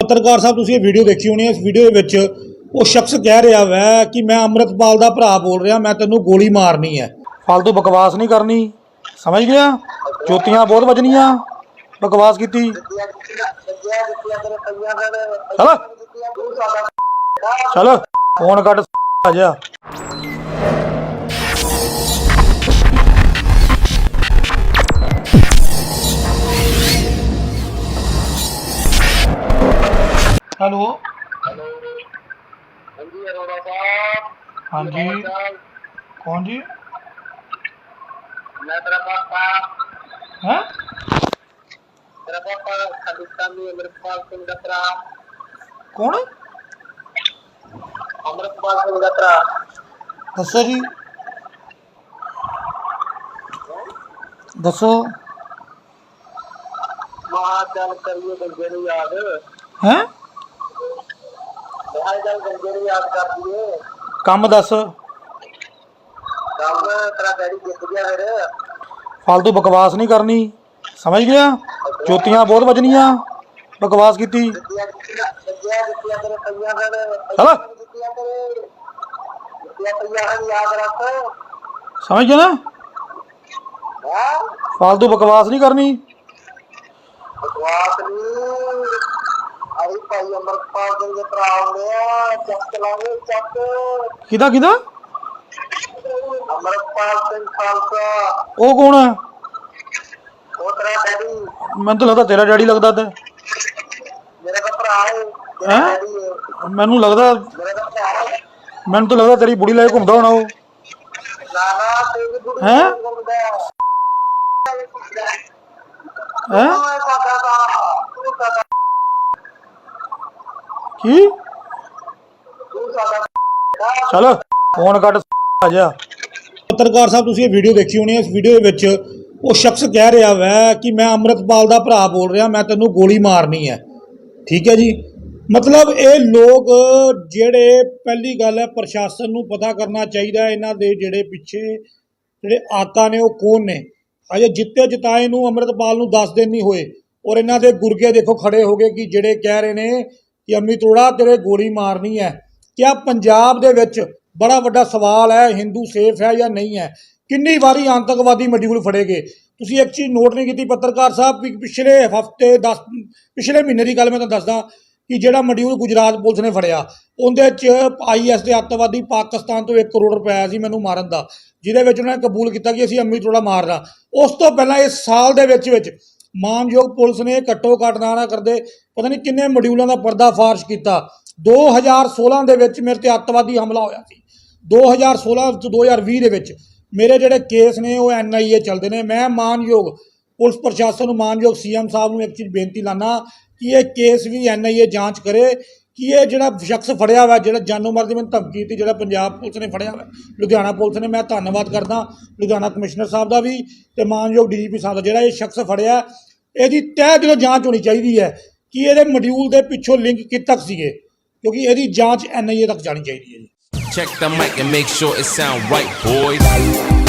ਪੱਤਰਕਾਰ ਸਾਹਿਬ, ਤੁਸੀਂ ਇਹ ਵੀਡੀਓ ਦੇਖੀ ਹੋਣੀ ਹੈ। ਇਸ ਵੀਡੀਓ ਵਿੱਚ ਉਹ ਸ਼ਖਸ ਕਹਿ ਰਿਹਾ ਵੈ ਕਿ ਮੈਂ ਅੰਮ੍ਰਿਤਪਾਲ ਦਾ ਭਰਾ ਬੋਲ ਰਿਹਾ, ਮੈਂ ਤੈਨੂੰ ਗੋਲੀ ਮਾਰਨੀ ਹੈ। ਫालतू ਬਕਵਾਸ ਨਹੀਂ ਕਰਨੀ। ਸਮਝ ਗਿਆ? ਜੋਤੀਆਂ ਬਹੁਤ ਵੱਜਣੀਆਂ। ਬਕਵਾਸ ਕੀਤੀ। ਚਲ। ਚਲ। ਫੋਨ ਕੱਟ। ਆ ਜਾ। ਹੈਲੋ ਹਾਂਜੀ ਅਰੋੜਾ ਸਾਹਿਬ ਹਾਂਜੀ ਕੌਣ ਜੀ ਮੈਂ ਤੇਰਾ ਪਾਪਾ ਹੈ ਤੇਰਾ ਪਾਪਾ ਖਾਲਿਸਤਾਨੀ ਅਮਰਪਾਲ ਸਿੰਘ ਦਾ ਭਰਾ ਕੌਣ ਕੰਮ ਦੱਸ। ਕੰਮ ਤੇਰਾ ਡੈਡੀ ਜਿੱਤ ਗਿਆ ਫਿਰ। ਫालतू ਬਕਵਾਸ ਨਹੀਂ ਕਰਨੀ। ਸਮਝ ਗਿਆ? ਜੋਤੀਆਂ ਬਹੁਤ ਵਜਣੀਆਂ। ਬਕਵਾਸ ਕੀਤੀ। ਸਮਝ ਗਿਆ ਨਾ? ਫालतू ਬਕਵਾਸ ਨਹੀਂ ਕਰਨੀ। ਭਾਈ ਅਮਰਪਾਲ ਸਿੰਘ ਦੇ ਭਰਾ ਹੁੰਦੇ ਆ ਚੱਕ ਲਾਂਗੇ ਚੱਕ। ਕਿਹਦਾ ਕਿਹਦਾ? ਅਮਰਪਾਲ ਸਿੰਘ ਖਾਲਸਾ। ਉਹ ਕੌਣ ਹੈ ਉਹ ਤੇਰਾ ਡੈਡੀ। ਮੈਨੂੰ ਤਾਂ ਲੱਗਦਾ ਤੇਰਾ ਡੈਡੀ ਲੱਗਦਾ ਤੇ। ਮੇਰੇ ਦਾ ਭਰਾ ਹੈ ਤੇਰਾ ਹੈਂ? ਮੈਨੂੰ ਲੱਗਦਾ ਮੇਰੇ ਦਾ ਭਰਾ ਹੈ ਮੈਨੂੰ ਤਾਂ ਲੱਗਦਾ ਤੇਰੀ ਬੁੜੀ ਲੈ ਕੇ ਘੁੰਮਦਾ ਹੋਣਾ ਉਹ। ਨਾ ਨਾ ਤੇਰੀ ਗੁੱਡੀ ਹੈਂ? ਗੁੰਦਾ ਹੈ? ਹੈ ਸਾਡਾ ਤਾਂ ਤੂੰ ਸਾਡਾ ਕੀ? ਚਲ ਫੋਨ ਕੱਟ ਆ ਜਾ। ਪੱਤਰਕਾਰ ਸਾਹਿਬ, ਤੁਸੀਂ ਇਹ ਵੀਡੀਓ ਦੇਖੀ ਹੋਣੀ ਹੈ। ਇਸ ਵੀਡੀਓ ਦੇ ਵਿੱਚ ਉਹ ਸ਼ਖਸ ਕਹਿ ਰਿਹਾ ਵੈ ਕਿ ਮੈਂ ਅੰਮ੍ਰਿਤਪਾਲ ਦਾ ਭਰਾ ਬੋਲ ਰਿਹਾ, ਮੈਂ ਤੈਨੂੰ ਗੋਲੀ ਮਾਰਨੀ ਹੈ। ਠੀਕ ਹੈ ਜੀ? ਮਤਲਬ ਇਹ ਲੋਕ ਜਿਹੜੇ ਪਹਿਲੀ ਗੱਲ ਹੈ, ਪ੍ਰਸ਼ਾਸਨ ਨੂੰ ਪਤਾ ਕਰਨਾ ਚਾਹੀਦਾ ਇਹਨਾਂ ਦੇ ਜਿਹੜੇ ਪਿੱਛੇ ਜਿਹੜੇ ਆਕਾ ਨੇ, ਉਹ ਕੌਣ ਨੇ? ਅਜੇ ਜਿੱਤੇ ਜਿਤਾਏ ਨੂੰ ਅੰਮ੍ਰਿਤਪਾਲ ਨੂੰ 10 ਦਿਨ ਨਹੀਂ ਹੋਏ। ਔਰ ਇਹਨਾਂ ਦੇ ਗੁਰਗੇ ਦੇਖੋ, ਖੜੇ ਹੋ ਗਏ ਕਿ ਜਿਹੜੇ ਕਹਿ ਰਹੇ ਨੇ ਕਿ ਅੰਮੀ ਤੋੜਾ, ਤੇਰੇ ਗੋਲੀ ਮਾਰਨੀ ਹੈ। ਕਿਆ ਪੰਜਾਬ ਦੇ ਵਿੱਚ ਬੜਾ ਵੱਡਾ ਸਵਾਲ ਹੈ, ਹਿੰਦੂ ਸੇਫ ਹੈ ਜਾਂ ਨਹੀਂ ਹੈ? ਕਿੰਨੀ ਵਾਰੀ ਆਤੰਕਵਾਦੀ ਮੋਡਿਊਲ ਫੜੇ ਗਏ? ਤੁਸੀਂ ਇੱਕ ਚੀਜ਼ ਨੋਟ ਨਹੀਂ ਕੀਤੀ, ਪੱਤਰਕਾਰ ਸਾਹਿਬ, ਵੀ ਪਿਛਲੇ ਹਫ਼ਤੇ 10 ਪਿਛਲੇ ਮਹੀਨੇ ਦੀ ਗੱਲ ਮੈਂ ਤੁਹਾਨੂੰ ਦੱਸਦਾ ਕਿ ਜਿਹੜਾ ਮੋਡਿਊਲ ਗੁਜਰਾਤ ਪੁਲਿਸ ਨੇ ਫੜਿਆ, ਉਹਦੇ ਚ ਆਈਐਸ ਦੇ ਅੱਤਵਾਦੀ ਪਾਕਿਸਤਾਨ ਤੋਂ 1 ਕਰੋੜ ਰੁਪਏ ਸੀ ਮੈਨੂੰ ਮਾਰਨ ਦਾ, ਜਿਹਦੇ ਵਿੱਚ ਉਹਨਾਂ ਨੇ ਕਬੂਲ ਕੀਤਾ ਕਿ ਅਸੀਂ ਅੰਮੀ ਤੋੜਾ ਮਾਰਨਾ। ਉਸ ਤੋਂ ਪਹਿਲਾਂ ਇਸ ਸਾਲ ਦੇ ਵਿੱਚ ਵਿੱਚ ਮਾਨਯੋਗ ਪੁਲਿਸ ਨੇ ਘੱਟੋ ਘੱਟ ਨਾ ਨਾ ਕਰਦੇ, ਪਤਾ ਨਹੀਂ ਕਿੰਨੇ ਮੋਡਿਊਲਾਂ ਦਾ ਪਰਦਾਫਾਸ਼ ਕੀਤਾ। 2016 ਦੇ ਵਿੱਚ ਮੇਰੇ ਤੇ ਅੱਤਵਾਦੀ ਹਮਲਾ ਹੋਇਆ ਸੀ। 2016 ਤੋਂ 2020 ਦੇ ਵਿੱਚ ਮੇਰੇ ਜਿਹੜੇ ਕੇਸ ਨੇ, ਉਹ ਐਨਆਈਏ ਚੱਲਦੇ ਨੇ। ਮੈਂ ਮਾਨਯੋਗ ਪੁਲਿਸ ਪ੍ਰਸ਼ਾਸਨ ਨੂੰ, ਮਾਨਯੋਗ ਸੀਐਮ ਸਾਹਿਬ ਨੂੰ ਇੱਕ ਚੀਜ਼ ਬੇਨਤੀ ਲਾਣਾ ਕਿ ਇਹ ਕੇਸ ਵੀ ਐਨਆਈਏ ਜਾਂਚ ਕਰੇ। ਕਿ ਇਹ ਜਿਹੜਾ ਸ਼ਖਸ ਫੜਿਆ ਵਾ, ਜਿਹੜਾ ਜਾਨੋ ਮਾਰ ਦੀ ਮੈਨੂੰ ਧਮਕੀ ਦਿੱਤੀ, ਜਿਹੜਾ ਪੰਜਾਬ ਪੁਲਿਸ ਨੇ ਫੜਿਆ ਵਾ, ਲੁਧਿਆਣਾ ਪੁਲਿਸ ਨੇ, ਮੈਂ ਧੰਨਵਾਦ ਕਰਦਾ, ਲੁਧਿਆਣਾ ਕਮਿਸ਼ਨਰ ਸਾਹਿਬ ਦਾ ਵੀ ਤੇ ਮਾਨਯੋਗ ਡੀਜੀਪੀ ਸਾਹਿਬ ਦਾ, ਜਿਹੜਾ ਇਹ ਸ਼ਖਸ ਫੜਿਆ, ਇਹਦੀ ਤਹਿ ਦਿਲੋਂ ਜਾਂਚ ਹੋਣੀ ਚਾਹੀਦੀ ਹੈ ਕਿ ਇਹਦੇ ਮੋਡਿਊਲ ਦੇ ਪਿੱਛੋਂ ਲਿੰਕ ਕਿੱਥੇ ਤੱਕ ਸੀਗੇ, ਕਿਉਂਕਿ ਇਹਦੀ ਜਾਂਚ ਐਨਆਈਏ ਤੱਕ ਜਾਣੀ ਚਾਹੀਦੀ ਹੈ ਜੀ Check the mic and make sure it sound right.